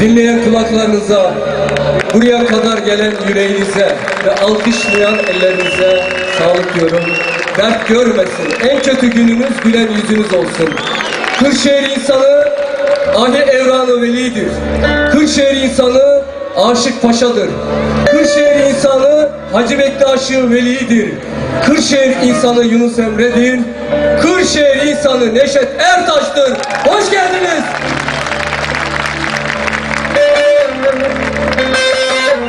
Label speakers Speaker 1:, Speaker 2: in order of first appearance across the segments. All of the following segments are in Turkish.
Speaker 1: Dinleyen kulaklarınıza, buraya kadar gelen yüreğinize ve alkışlayan ellerinize sağlık diyorum. Dert görmesin. En kötü gününüz gülen yüzünüz olsun. Kırşehir insanı Ahi Evranı Veli'dir. Kırşehir insanı Aşık Paşa'dır. Kırşehir insanı Hacı Bektaş'ı Veli'dir. Kırşehir insanı Yunus Emre'dir. Kırşehir insanı Neşet Ertaş'tır. Hoş geldiniz.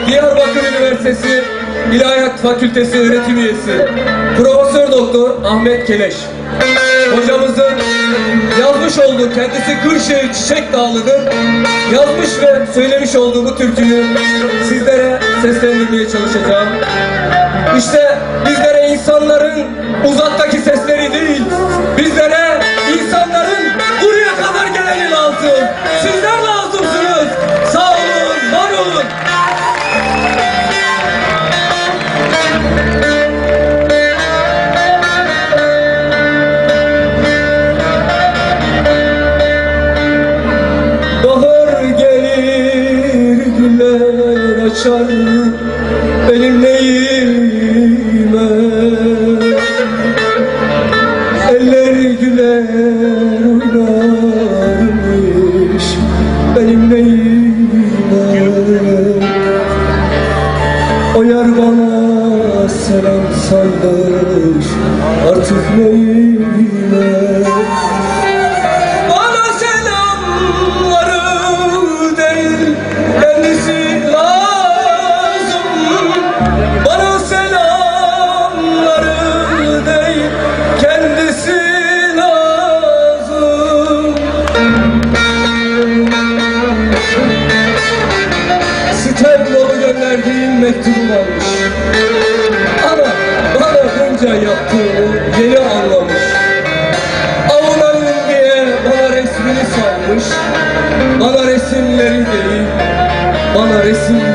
Speaker 1: Diyarbakır Üniversitesi İlahiyat Fakültesi öğretim üyesi Profesör Doktor Ahmet Keleş. Hocamızın yazmış olduğu kendisi Kırşehir Çiçek Dağlı'dır. Yazmış ve söylemiş olduğu bu türküyü sizlere seslendirmeye çalışacağım. İşte bizlere insanların uzaktaki sesleri değil, açar benim neyime Eller güler oynarmış benim neyime O yar bana selam salmış artık neyime mektubu almış Ana bana bunca yaptığını yeni anlamış. Avunayım diye bana resmini salmış. Bana resimleri değil Bana resimleri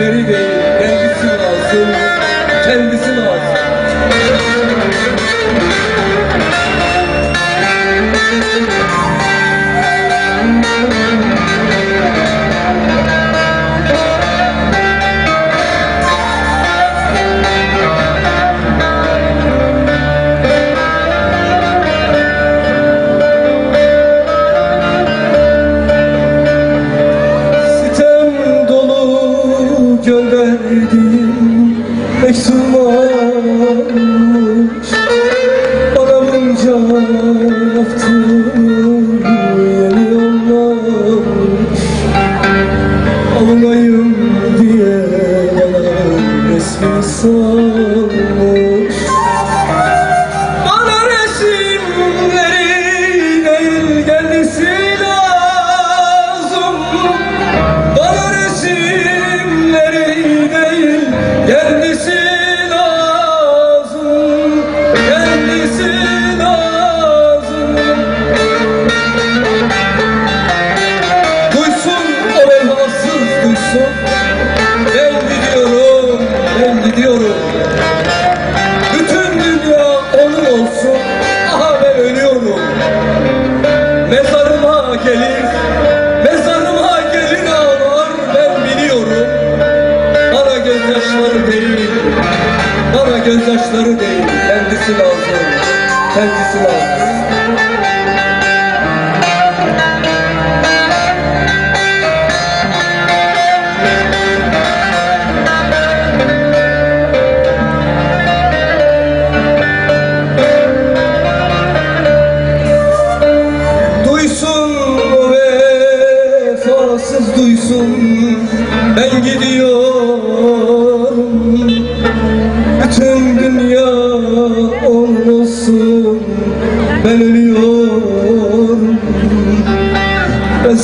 Speaker 1: mektup almış Bana bunca yaptığını yeni yollamış Alınayım diye bana resmini salmış gözyaşları değil. Kendisi lazım, kendisi lazım.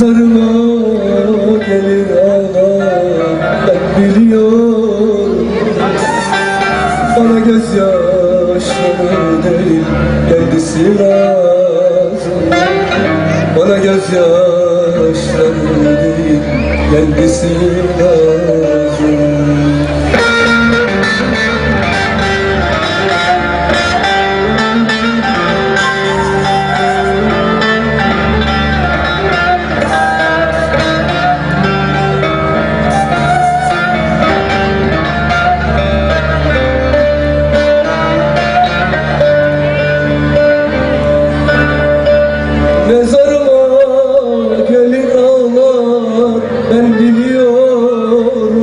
Speaker 1: Mezarıma gelir ağlar Ben biliyorum. Bana gözyaşları değil kendisi lazım. Bana gözyaşları değil kendisi lazım ben biliyorum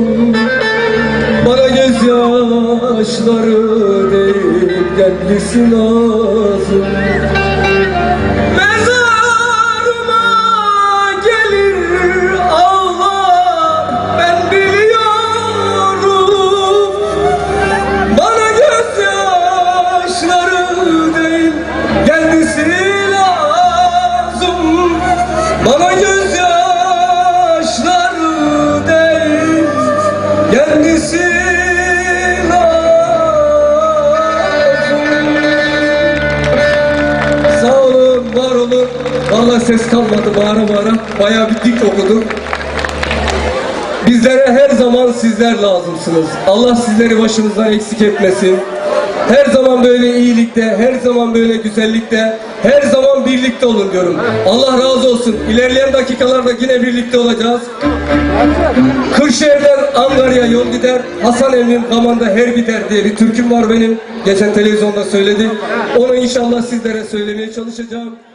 Speaker 1: Bana gözyaşları değil kendisi lazım Vallahi ses kalmadı bağıra bağıra. Bayağı bir dik okuduk. Bizlere her zaman sizler lazımsınız. Allah sizleri başımızdan eksik etmesin. Her zaman böyle iyilikte, her zaman böyle güzellikte, her zaman birlikte olun diyorum. Allah razı olsun. İlerleyen dakikalarda yine birlikte olacağız. Kırşehir'den Ankara'ya yol gider. Hasan Emmi'nin Kaman'da her biter diye bir türküm var benim. Geçen televizyonda söyledim. Onu inşallah sizlere söylemeye çalışacağım.